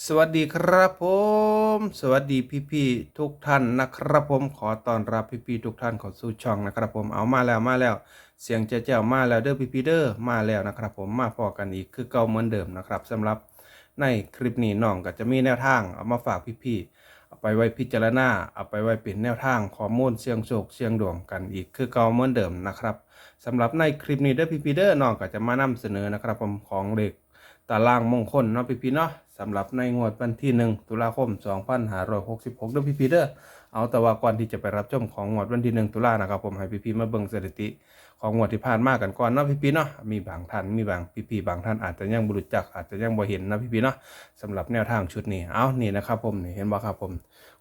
สวัสดีครับผม สวัสดีพี่ๆทุกท่านนะครับผมขอต้อนรับพี่ๆทุกท่านเข้าสู่ช่องนะครับผมเอามาแล้วมาแล้ว เสียงเจ้าเจ้ามาแล้วเด้อพี่ๆเด้อมาแล้วนะครับ ผมมาพอกันอีกคือเก่าเหมือนเดิมนะครับสำหรับในคลิปนี้น้องก็จะมีแนวทางเอามาฝากพี่ๆเอาไปไว้พิจารณาเอาไปไว้เป็นแนวทางข้อมูลเสียงโชคเสียงดวงกันอีกคือเก่าเหมือนเดิมนะครับสำหรับในคลิปนี้เด้อพี่ๆเด้อน้องก็จะมานำเสนอนะครับ ผมของเลขตารางมงคลเนาะพี่ๆเนาะสำหรับในงวดวันที่ 1 ตุลาคม 2566ด้อพี่พีเด้อเอาแต่ว่าก่อนที่จะไปรับชมของงวดวันที่ 1 ตุลานะครับผมให้พี่พีมาเบิ่งสถิติ ของงวดที่ผ่านมากันก่อนเนาะพี่พีเนาะมีบางท่านมีบางพี่พีบางท่านอาจจะยังบ่รู้จักอาจจะยังบ่เห็นนะพี่พีเนาะสำหรับแนวทางชุดนี้เอานี่นะครับผมนี่เห็นบ่ครับผม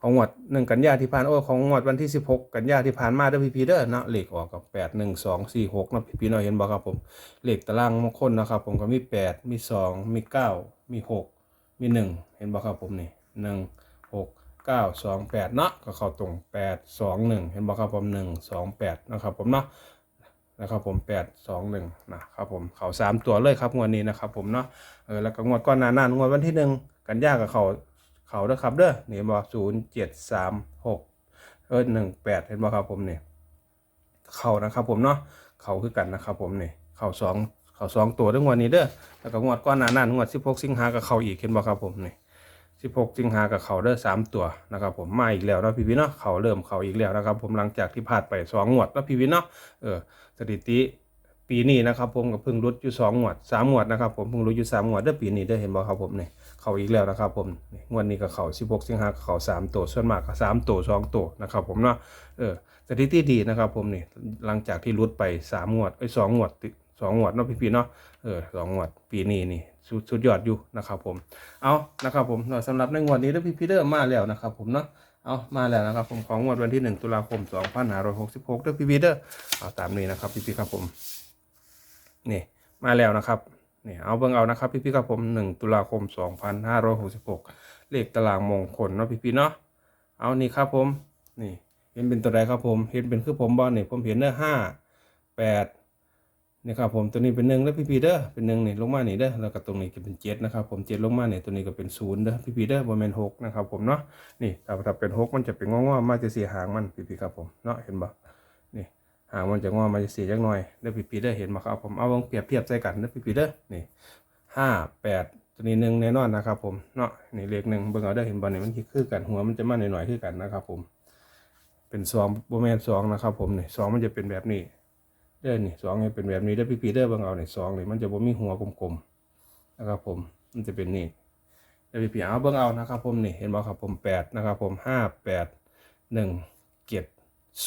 ของงวด 1 กันยาที่ผ่านโอ้ของงวดวันที่ 16 กันยาที่ผ่านมาเด้อพี่พีเด้อเนาะเลขออกกับ8 1 2 4 6นะพี่พี่ๆเนาะเห็นบ่ครับผมเลขตารางมงคลนะครับผมก็มี 8 มี 2 มี 9 มี 6 มี 1 เห็นบ่ครับผมนี่1 6 9 2 8เนาะก็เข้าตรง8 2 1เห็นบ่ครับผม1 2 8นะครับผมเนาะนะครับผม8 2 1นะครับผมเขา3ตัวเลยครับงวดนี้นะครับผมเนาะเออแล้วก็งวดก่อนหน้านั้นงวดวันที่1กันยากับเขาเขาด้อครับเด้อนี่เห็นบ่0 7 3 6เออ1 8เห็นบ่ครับผมนี่เขานะครับผมเนาะเขาคือกันนะครับผมนี่เขาสอง เขาสองตัวเรื่องวันนี้เด้อแล้วก็งวดก้อนหนานั้นงวดสิบหกสิงหากับเขาอีกเห็นบ่ครับผมนี่สิบหกสิงหากับเขาเด้อสามตัวนะครับผมมาอีกแล้วนะพี่วินเนาะเขาเริ่มเขาอีกแล้วนะครับผมหลังจากที่ผ่านไปสองงวดแล้วพี่วินเนาะเออสถิติปีนี้นะครับผมก็เพิ่งรุดอยู่สองงวดสามงวดนะครับผมเพิ่งรุดอยู่สามงวดเด้อปีนี้เด้อเห็นบ่ครับผมนี่เขาอีกแล้วนะครับผมงวดนี้ก็เขาสิบหกสิงหากับเขาสามตัวส่วนมากก็สามตัวสองตัวนะครับผมเนาะเออสถิติดีนะครับผมนี่หลังจากที่รุดไปสามงวดไอ้สองงวดต สองงวดเนาะพี่ๆเนาะเออสองงวดปีนี้นี่สุดสุดยอดอยู่นะครับผมเอานะครับผมสำหรับในงวดนี้แล้วพี่ๆเด้อมาแล้วนะครับผมเนาะเอามาแล้วนะครับผมของงวดวันที่ 1 ตุลาคม2566ด้อพี่ๆเด้อเอาตามนี้นะครับพี่ๆครับผมนี่มาแล้วนะครับนี่เอาเบิ่งเอานะครับพี่ๆครับผม 1 ตุลาคม 2566 เลขตารางมงคลเนาะพี่ๆเนาะเอานี่ครับผมนี่เห็นเป็นตัวใดครับผมเห็นเป็นคือผมบอลนี่ผมเห็นเด้อห้าแปด นี่ครับผมตัวนี้เป็นหนึ่งแล้วพี่พีเด้อเป็นหนึ่งนี่ลงมานี่เด้อแล้วก็ตรงนี้จะเป็นเจ็ดนะครับผมเจ็ดลงมาเนี่ยตัวนี้ก็เป็นศูนย์เด้อพี่พีเด้อบนเป็นหกนะครับผมเนาะนี่ถ้าถ้าเป็นหกมันจะเป็นงอๆมาจะเสียหางมันพี่พีครับผมเนาะเห็นบ่นี่หางมันจะงอมาจะเสียจักหน่อยเด้อพี่พีเด้อเห็นบ่ครับผมเอาลองเปรียบเทียบใส่กันเด้อพี่พีเด้อนี่ห้าแปดตัวนี้หนึ่งแน่นอนนะครับผมเนาะนี่เลขหนึ่งเบิ่งเอาเด้อเห็นบ่เนี่ยมันคือกันหัวมันจะมาหน่อยๆคือกันนะครับผมเป็นสองโบแมนสองนะครับผมนี่สองมันจะเป็นแบบนี้ เด้อนี่สองเนี่ยเป็นแบบนี้เด้อพี่ปีเด้อบางเอาเนี่ยสองนี่มันจะบ่มีหัวกลมๆนะครับผมมันจะเป็นนี่เด้อพี่ปีเอาเบิ่งเอานะครับผมนี่เห็นบ่ครับผมแปดนะครับผมห้าแปดหนึ่งเจ็ด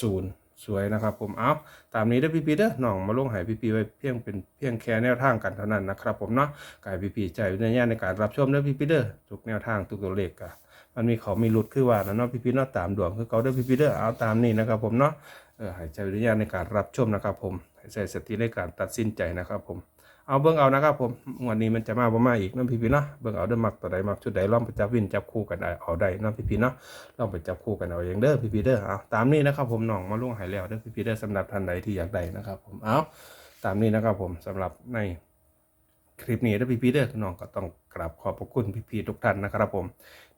ศูนย์สวยนะครับผมเอาตามนี้เด้อพี่ปีเด้อน้องมาลงหายพี่ปีไว้เพียงเป็นเพียงแค่แนวทางกันเท่านั้นนะครับผมเนาะกายพี่ปีใจวิญญาณในการรับชมเด้อพี่ปีเด้อทุกแนวทางทุกตัวเลขกะ มันมีเขามีหลุดคือว่านะเนาะพี่พี่เนาะตามดวงคือเขาเด้อพี่พี่เด้อเอาตามนี้นะครับผมเนาะเออหายใจวิญญาณในการรับชมนะครับผมให้ใส่สติในการตัดสินใจนะครับผมเอาเบิ่งเอานะครับผมวันนี้มันจะมาบ่มาอีกเนาะพี่พี่เนาะเบิ่งเอาเด้อมักตัวใดมักชุดใดลองไปจับวินจับคู่กันได้เอาได้เนาะพี่พี่เนาะลองไปจับคู่กันเอาเองเด้อพี่พี่เด้อเอาตามนี้นะครับผมน้องมาล่วงหายแล้วเด้อพี่พี่เด้อสำหรับท่านใดที่อยากได้นะครับผมเอาตามนี้นะครับผมสำหรับใน คลิปนี้ถ้าพี่ๆเด้อน้องก็ต้องกราบขอบพระคุณพี่ๆทุกท่านนะครับผม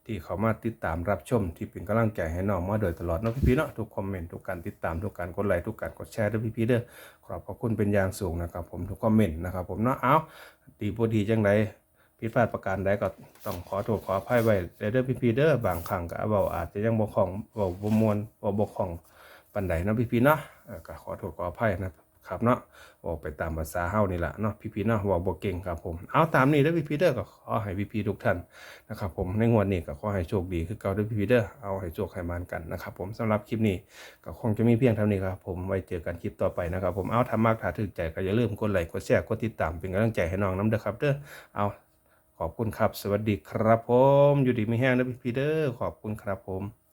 ที่เขามาติดตามรับชมที่เป็นกำลังใจให้น้องมาโดยตลอดเนาะพี่ๆเนาะทุกคอมเมนต์ทุกการติดตามทุกการกดไลค์ทุกการกดแชร์ด้วยพี่ๆเด้อขอบพระคุณเป็นอย่างสูงนะครับ ผมทุกคอมเมนต์นะครับผมเนาะเอาดีบ่ดีจังไดผิดพลาดประการใดก็ต้องขอโทษขออภัยไว้เด้อพี่ๆเด้อบางครั้งก็เว้าอาจจะยังบ่คล่องเว้าบมวนเว้าบ่คล่องปานใดเนาะพี่ๆเนาะก็ขอโทษขออภัยนะ ครับเนาะบอกไปตามภาษาเฮานี่แหละเนาะพี่ๆเนาะบอกบ่เก่งครับผมเอาตามนี้เด้อพี่ๆเด้อก็ขอให้พี่ๆทุกท่านนะครับผมในงวดนี้ก็ขอให้โชคดีคือเก่าด้อพี่ๆเด้อเอาให้โชคให้มานกันนะครับผมสำหรับคลิปนี้ก็คงจะมีเพียงเท่านี้ครับผมไว้เจอกันคลิปต่อไปนะครับผมเอาทำมากถ้าถึกใจก็อย่าลืมกดไลค์กดแชร์กดติดตามเป็นกำลังใจให้น้องน้ำเด้อครับเด้อเอาขอบคุณครับ สวัสดีครับผม อยู่ดีไม่แห้งเด้อพี่ๆเด้อขอบคุณครับผม